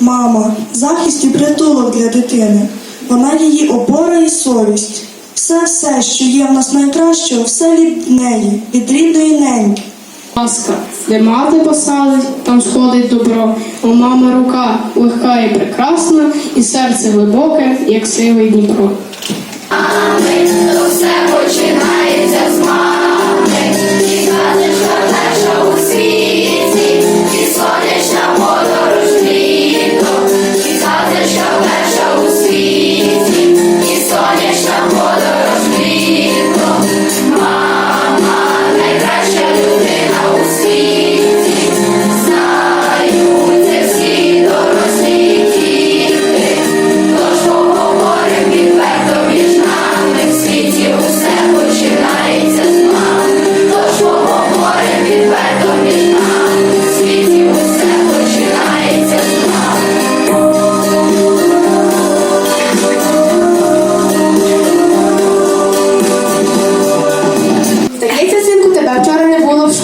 Мама, захист і притулок для дитини. Вона її опора і совість. Все, все, що є в нас найкращого, все від неї, від рідної неньки. Ласка, де мати посадить, там сходить добро. У мами рука легка і прекрасна, і серце глибоке, як сивий Дніпро.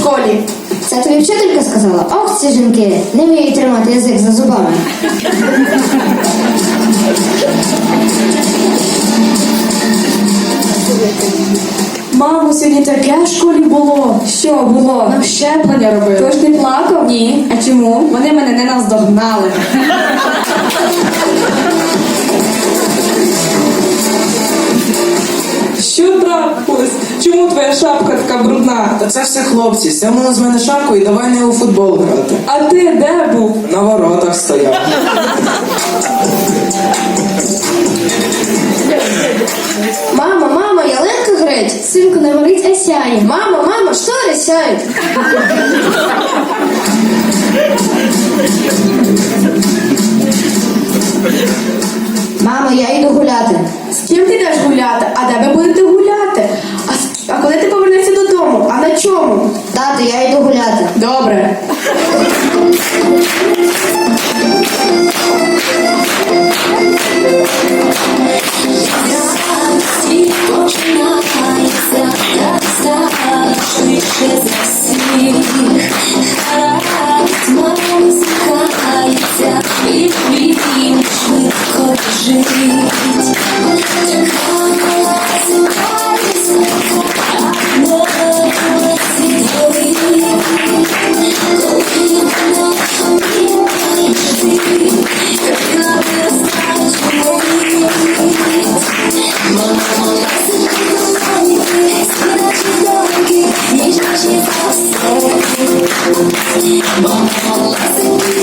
Школі. Це тобі вчителька сказала? Ох, ці жінки не вміють тримати язик за зубами. Мамо, сьогодні таке в школі було. Що було? Нам щеплення робили. Тож ти плакав? Ні. А чому? Вони мене не наздогнали. Брудна? Та це все хлопці, сьому з мене шапку і давай не у футбол грати. А ти де був? На воротах стояв. Мама, мама, ялинка греть, Синку не горить, а сяє. Мама, мама, штори сяють. Додому? А на чому? Тато, я йду гуляти. Добре. Світ Мама, ласенькі